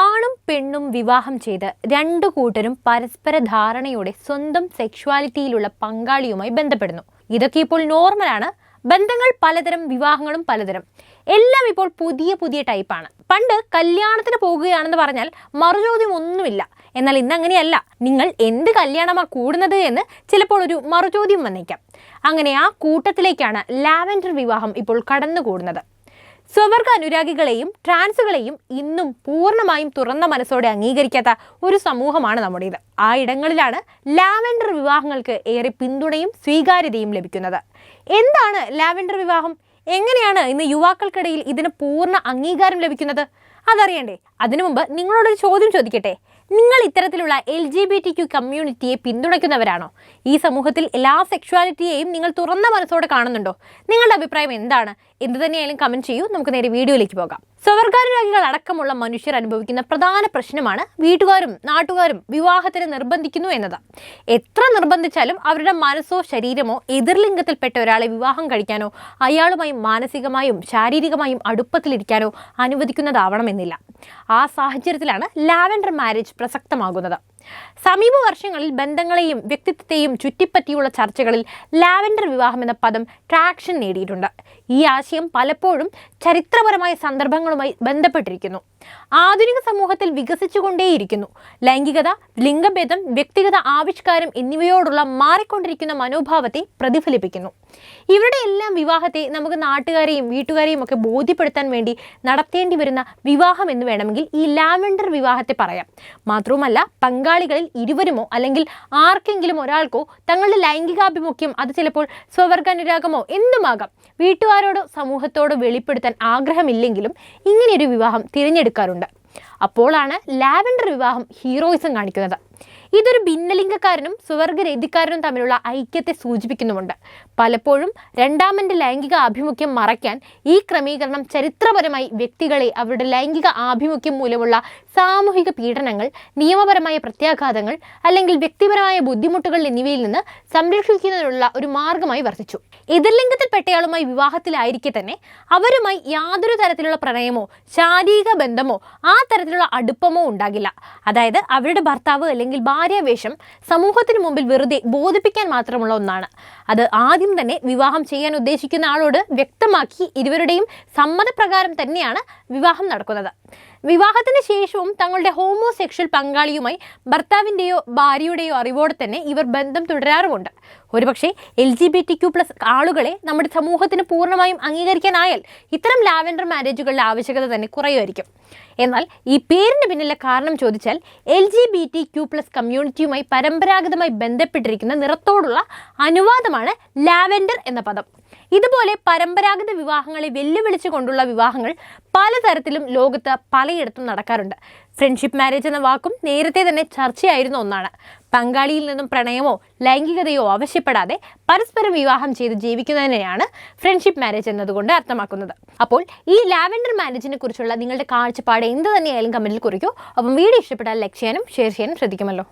ആണും പെണ്ണും വിവാഹം ചെയ്ത് രണ്ടു കൂട്ടരും പരസ്പര ധാരണയോടെ സ്വന്തം സെക്ഷുവാലിറ്റിയിലുള്ള പങ്കാളിയുമായി ബന്ധപ്പെടുന്നു. ഇതൊക്കെ ഇപ്പോൾ നോർമലാണ് ബന്ധങ്ങൾ പലതരം വിവാഹങ്ങളും പലതരം. എല്ലാം ഇപ്പോൾ പുതിയ പുതിയ ടൈപ്പാണ് പണ്ട് കല്യാണത്തിന് പോകുകയാണെന്ന് പറഞ്ഞാൽ മറുചോദ്യം ഒന്നുമില്ല. എന്നാൽ ഇന്ന് അങ്ങനെയല്ല. നിങ്ങൾ എന്ത് കല്യാണമാണ് കൂടുന്നത് എന്ന് ചിലപ്പോൾ ഒരു മറുചോദ്യം വന്നേക്കാം. അങ്ങനെ ആ കൂട്ടത്തിലേക്കാണ് ലാവൻഡർ വിവാഹം ഇപ്പോൾ കടന്നുകൂടുന്നത്. സ്വവർഗ അനുരാഗികളെയും ട്രാൻസുകളെയും ഇന്നും പൂർണമായും തുറന്ന മനസ്സോടെ അംഗീകരിക്കാത്ത ഒരു സമൂഹമാണ് നമ്മുടേത്. ആ ഇടങ്ങളിലാണ് ലാവൻഡർ വിവാഹങ്ങൾക്ക് ഏറെ പിന്തുണയും സ്വീകാര്യതയും ലഭിക്കുന്നത്. എന്താണ് ലാവൻഡർ വിവാഹം? എങ്ങനെയാണ് ഇന്ന് യുവാക്കൾക്കിടയിൽ ഇതിന് പൂർണ അംഗീകാരം ലഭിക്കുന്നത്? അതറിയണ്ടേ അതിനു മുമ്പ് നിങ്ങളോടൊരു ചോദ്യം ചോദിക്കട്ടെ? നിങ്ങൾ ഇത്തരത്തിലുള്ള L G B T Q കമ്മ്യൂണിറ്റിയെ പിന്തുണയ്ക്കുന്നവരാണോ? ഈ സമൂഹത്തിൽ എല്ലാ സെക്ഷുവാലിറ്റിയെയും നിങ്ങൾ തുറന്ന മനസ്സോടെ കാണുന്നുണ്ടോ? നിങ്ങളുടെ അഭിപ്രായം എന്താണ്? എന്ത് തന്നെയായാലും കമന്റ് ചെയ്യൂ. നമുക്ക് നേരെ വീഡിയോയിലേക്ക് പോകാം. സ്വവർഗാനുരാഗികൾ അടക്കമുള്ള മനുഷ്യർ അനുഭവിക്കുന്ന പ്രധാന പ്രശ്നമാണ് വീട്ടുകാരും നാട്ടുകാരും വിവാഹത്തിന് നിർബന്ധിക്കുന്നു എന്നത്. എത്ര നിർബന്ധിച്ചാലും അവരുടെ മനസ്സോ ശരീരമോ എതിർലിംഗത്തിൽപ്പെട്ട ഒരാളെ വിവാഹം കഴിക്കാനോ അയാളുമായി മാനസികമായും ശാരീരികമായും അടുപ്പത്തിലിരിക്കാനോ അനുവദിക്കുന്നതാവണമെന്നില്ല. ആ സാഹചര്യത്തിലാണ് ലാവൻഡർ മാരേജ് പ്രസക്തമാകുന്നത്. സമീപ വർഷങ്ങളിൽ ബന്ധങ്ങളെയും വ്യക്തിത്വത്തെയും ചുറ്റിപ്പറ്റിയുള്ള ചർച്ചകളിൽ ലാവൻഡർ വിവാഹം എന്ന പദം ട്രാക്ഷൻ നേടിയിട്ടുണ്ട്. ഈ ആശയം പലപ്പോഴും ചരിത്രപരമായ സന്ദർഭങ്ങളുമായി ബന്ധപ്പെട്ടിരിക്കുന്നു. ആധുനിക സമൂഹത്തിൽ വികസിച്ചുകൊണ്ടേയിരിക്കുന്നു. ലൈംഗികത ലിംഗഭേദം വ്യക്തിഗത ആവിഷ്കാരം എന്നിവയോടുള്ള മാറിക്കൊണ്ടിരിക്കുന്ന മനോഭാവത്തെ പ്രതിഫലിപ്പിക്കുന്നു. ഇവരുടെ എല്ലാം വിവാഹത്തെ നമുക്ക് നാട്ടുകാരെയും വീട്ടുകാരെയും ഒക്കെ ബോധ്യപ്പെടുത്താൻ വേണ്ടി നടത്തേണ്ടി വരുന്ന വിവാഹം എന്ന് വേണമെങ്കിൽ ഈ ലാവെൻഡർ വിവാഹത്തെ പറയാം. മാത്രവുമല്ല പങ്കാളികളിൽ ഇരുവരുമോ അല്ലെങ്കിൽ ആർക്കെങ്കിലും ഒരാൾക്കോ തങ്ങളുടെ ലൈംഗികാഭിമുഖ്യം അത് ചിലപ്പോൾ സ്വവർഗാനുരാഗമോ എന്തുമാകാം? വീട്ടുകാരോടോ സമൂഹത്തോടോ വെളിപ്പെടുത്താൻ ആഗ്രഹമില്ലെങ്കിലും ഇങ്ങനെയൊരു വിവാഹം തിരഞ്ഞെടുക്കാറുണ്ട്. അപ്പോഴാണ് ലാവൻഡർ വിവാഹം ഹീറോയിസം കാണിക്കുന്നത്. ഇതൊരു ഭിന്നലിംഗക്കാരനും സുവർഗരതിക്കാരനും തമ്മിലുള്ള ഐക്യത്തെ സൂചിപ്പിക്കുന്നുമുണ്ട്. പലപ്പോഴും രണ്ടാമന്റെ ലൈംഗിക ആഭിമുഖ്യം മറയ്ക്കാൻ ഈ ക്രമീകരണം ചരിത്രപരമായി വ്യക്തികളെ അവരുടെ ലൈംഗിക ആഭിമുഖ്യം മൂലമുള്ള സാമൂഹിക പീഡനങ്ങൾ നിയമപരമായ പ്രത്യാഘാതങ്ങൾ അല്ലെങ്കിൽ വ്യക്തിപരമായ ബുദ്ധിമുട്ടുകൾ എന്നിവയിൽ നിന്ന് സംരക്ഷിക്കുന്നതിനുള്ള ഒരു മാർഗമായി വർദ്ധിച്ചു എതിർലിംഗത്തിൽപ്പെട്ടയാളുമായി വിവാഹത്തിലായിരിക്കെ തന്നെ അവരുമായി യാതൊരു തരത്തിലുള്ള പ്രണയമോ ശാരീരിക ബന്ധമോ ആ തരത്തിലുള്ള അടുപ്പമോ ഉണ്ടാകില്ല. അതായത് അവരുടെ ഭർത്താവ് അല്ലെങ്കിൽ ഭാര്യാവേഷം സമൂഹത്തിന് മുമ്പിൽ വെറുതെ ബോധിപ്പിക്കാൻ മാത്രമുള്ള ഒന്നാണ്. അത് ആദ്യം തന്നെ വിവാഹം ചെയ്യാൻ ഉദ്ദേശിക്കുന്ന ആളോട് വ്യക്തമാക്കി ഇരുവരുടെയും സമ്മതപ്രകാരം തന്നെയാണ് വിവാഹം നടക്കുന്നത്. വിവാഹത്തിന് ശേഷവും തങ്ങളുടെ ഹോമോസെക്ഷൽ പങ്കാളിയുമായി ഭർത്താവിന്റെയോ ഭാര്യയുടെയോ അറിവോടെ തന്നെ ഇവർ ബന്ധം തുടരാറുമുണ്ട്. ഒരുപക്ഷെ L G B T Q plus ആളുകളെ നമ്മുടെ സമൂഹത്തിന് പൂർണമായും അംഗീകരിക്കാനായാൽ ഇത്തരം ലാവൻഡർ മാരേജുകളുടെ ആവശ്യകത തന്നെ കുറയുമായിരിക്കും. എന്നാൽ ഈ പേരിന് പിന്നിലെ കാരണം ചോദിച്ചാൽ L G B T Q plus കമ്മ്യൂണിറ്റിയുമായി പരമ്പരാഗതമായി ബന്ധപ്പെട്ടിരിക്കുന്ന നിറത്തോടുള്ള അനുവാദമാണ് ലാവൻഡർ എന്ന പദം. ഇതുപോലെ പരമ്പരാഗത വിവാഹങ്ങളെ വെല്ലുവിളിച്ചു കൊണ്ടുള്ള വിവാഹങ്ങൾ പലതരത്തിലും ലോകത്ത് പലയിടത്തും നടക്കാറുണ്ട്. ഫ്രണ്ട്ഷിപ്പ് മാരേജ് എന്ന വാക്കും നേരത്തെ തന്നെ ചർച്ചയായിരുന്ന ഒന്നാണ്. പങ്കാളിയിൽ നിന്നും പ്രണയമോ ലൈംഗികതയോ ആവശ്യപ്പെടാതെ പരസ്പരം വിവാഹം ചെയ്ത് ജീവിക്കുന്നതിനെയാണ് ഫ്രണ്ട്ഷിപ്പ് മാരേജ് എന്നതുകൊണ്ട് അർത്ഥമാക്കുന്നത്. അപ്പോൾ ഈ ലാവൻഡർ മാരേജിനെ കുറിച്ചുള്ള നിങ്ങളുടെ കാഴ്ചപ്പാട് എന്ത് തന്നെയായാലും കമന്റിൽ കുറിക്കൂ. അപ്പം വീഡിയോ ഇഷ്ടപ്പെട്ടാൽ ലൈക്ക് ചെയ്യാനും ഷെയർ ചെയ്യാനും ശ്രദ്ധിക്കുമല്ലോ.